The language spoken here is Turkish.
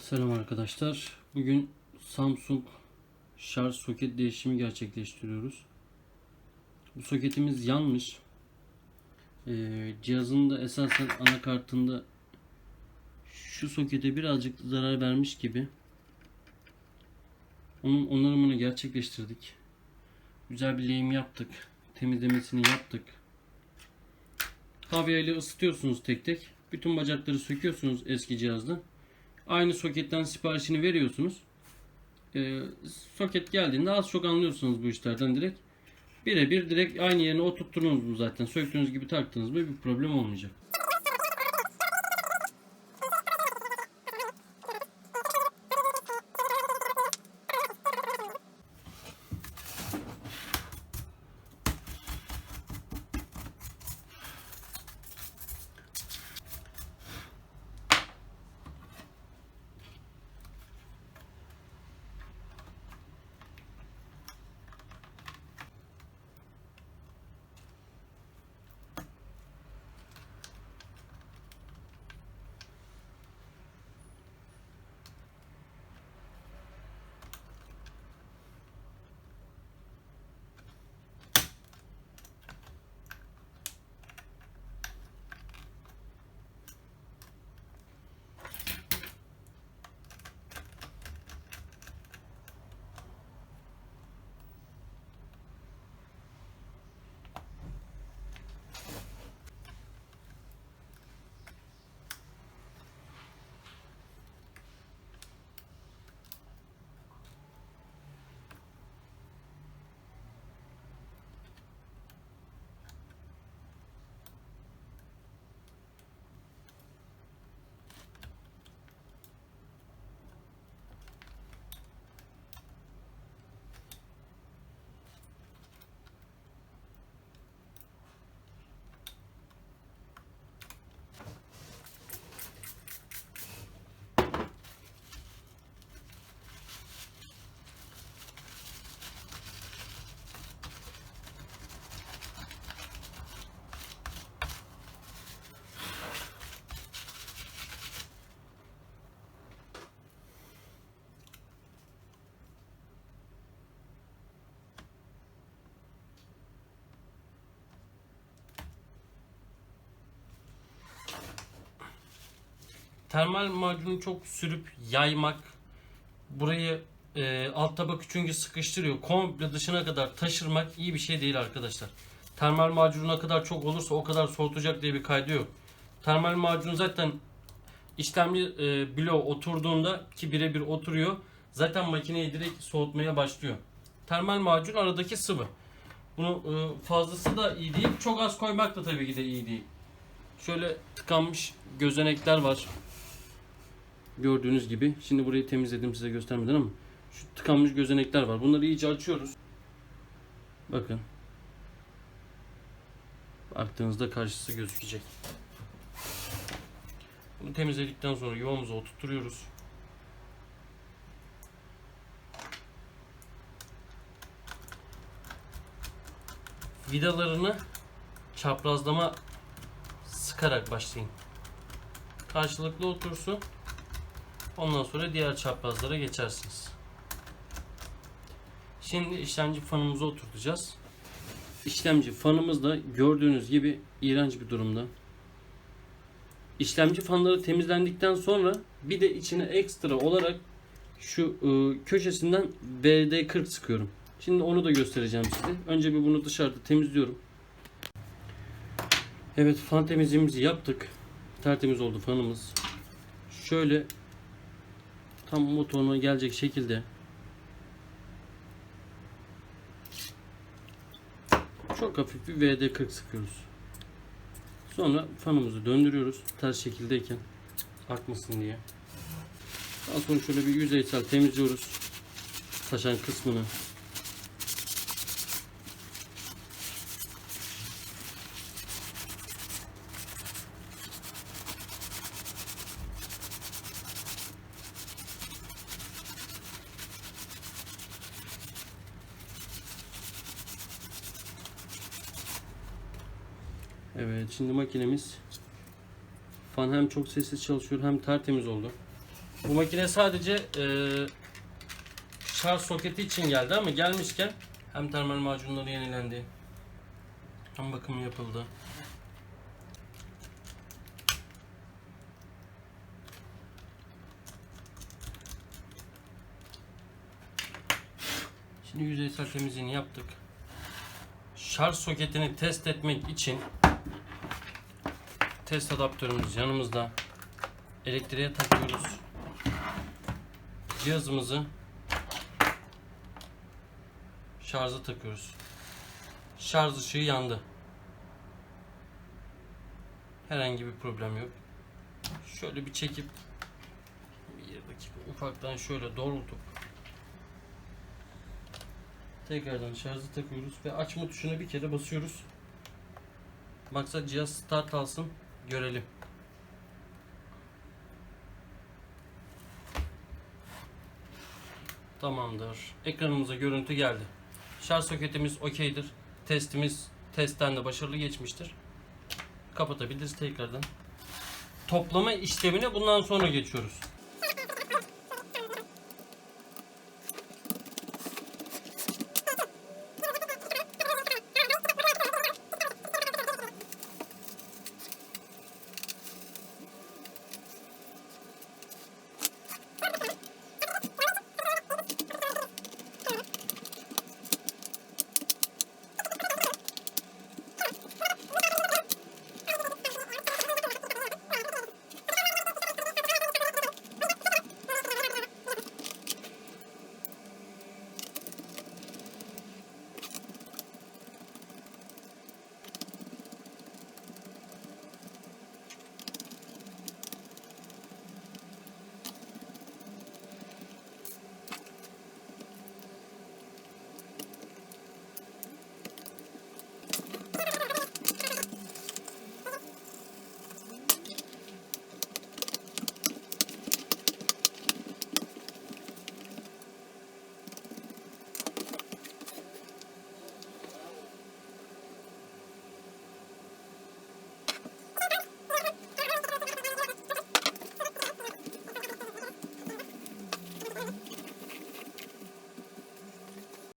Selam arkadaşlar. Bugün Samsung şarj soket değişimi gerçekleştiriyoruz. Bu soketimiz yanmış. Ee, cihazın da esasen anakartında şu sokete birazcık zarar vermiş gibi. Onun onarımını gerçekleştirdik. Güzel bir lehim yaptık. Temizlemesini yaptık. Havya ile ısıtıyorsunuz tek tek. Bütün bacakları söküyorsunuz eski cihazda. Aynı soketten siparişini veriyorsunuz. Ee, soket geldiğinde az çok anlıyorsunuz bu işlerden direkt. Birebir direkt aynı yerine oturttunuz mu zaten. Söktüğünüz gibi taktınız mı bir problem olmayacak. Termal macunu çok sürüp yaymak burayı e, alt tabaka çünkü sıkıştırıyor. Komple dışına kadar taşırmak iyi bir şey değil arkadaşlar. Termal macunu ne kadar çok olursa o kadar soğutacak diye bir kaydı yok. Termal macun zaten işlemci e, bloğu oturduğunda ki birebir oturuyor. Zaten makineyi direkt soğutmaya başlıyor. Termal macun aradaki sıvı. Bunu e, fazlası da iyi değil. Çok az koymak da tabii ki de iyi değil. Şöyle tıkanmış gözenekler var. Gördüğünüz gibi. Şimdi burayı temizledim size göstermeden ama şu tıkanmış gözenekler var. Bunları iyice açıyoruz. Bakın. Baktığınızda karşısı gözükecek. Bunu temizledikten sonra yuvamıza oturtuyoruz. Vidalarını çaprazlama sıkarak başlayın. Karşılıklı otursun. Ondan sonra diğer çaprazlara geçersiniz. Şimdi işlemci fanımızı oturtacağız. İşlemci fanımız da gördüğünüz gibi iğrenç bir durumda. İşlemci fanları temizlendikten sonra bir de içine ekstra olarak şu ıı, köşesinden BD40 sıkıyorum. Şimdi onu da göstereceğim size. Önce bir bunu dışarıda temizliyorum. Evet fan temizliğimizi yaptık. Tertemiz oldu fanımız. Şöyle tam motoruna gelecek şekilde çok hafif bir VD40 sıkıyoruz. Sonra fanımızı döndürüyoruz ters şekildeyken akmasın diye. Daha sonra şöyle bir yüzeysel temizliyoruz taşan kısmını. Evet şimdi makinemiz fan hem çok sessiz çalışıyor hem tertemiz oldu. Bu makine sadece e, şarj soketi için geldi ama gelmişken hem termal macunları yenilendi. Hem bakımı yapıldı. Şimdi yüzeysel temizliğini yaptık. Şarj soketini test etmek için test adaptörümüz yanımızda. Elektriğe takıyoruz. Cihazımızı şarja takıyoruz. Şarj ışığı yandı. Herhangi bir problem yok. Şöyle bir çekip bir dakika ufaktan şöyle doğrultup tekrardan şarja takıyoruz ve açma tuşuna bir kere basıyoruz. Maksat cihaz start alsın görelim. Tamamdır. Ekranımıza görüntü geldi. Şarj soketimiz okeydir. Testimiz testten de başarılı geçmiştir. Kapatabiliriz tekrardan. Toplama işlemine bundan sonra geçiyoruz.